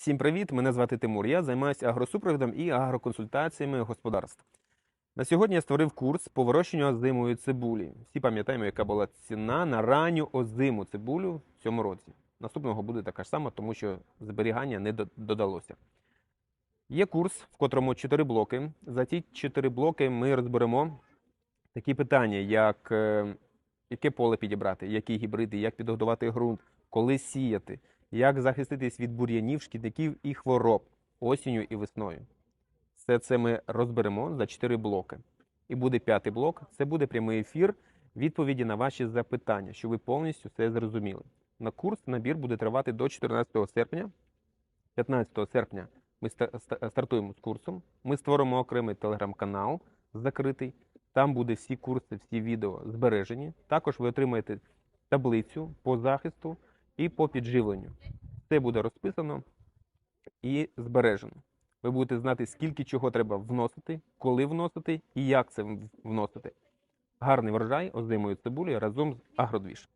Всім привіт! Мене звати Тимур. Я займаюся агросупровідом і агроконсультаціями господарств. На сьогодні я створив курс по вирощенню озимої цибулі. Всі пам'ятаємо, яка була ціна на ранню озиму цибулю в цьому році. Наступного буде така ж сама, тому що зберігання не додалося. Є курс, в котрому 4 блоки. За ті 4 блоки ми розберемо такі питання, як е, яке поле підібрати, які гібриди, як підготувати ґрунт, коли сіяти, як захиститись від бур'янів, шкідників і хвороб осінню і весною. Все це ми розберемо за 4 блоки. І буде п'ятий блок це буде прямий ефір, відповіді на ваші запитання, щоб ви повністю все зрозуміли. На курс набір буде тривати до 14 серпня. 15 серпня ми ста- ста- стартуємо з курсом. Ми створимо окремий телеграм-канал закритий. Там буде всі курси, всі відео збережені. Також ви отримаєте таблицю по захисту і по підживленню. Все буде розписано і збережено. Ви будете знати, скільки чого треба вносити, коли вносити і як це вносити. Гарний врожай озимої цибулі разом з агродвіж.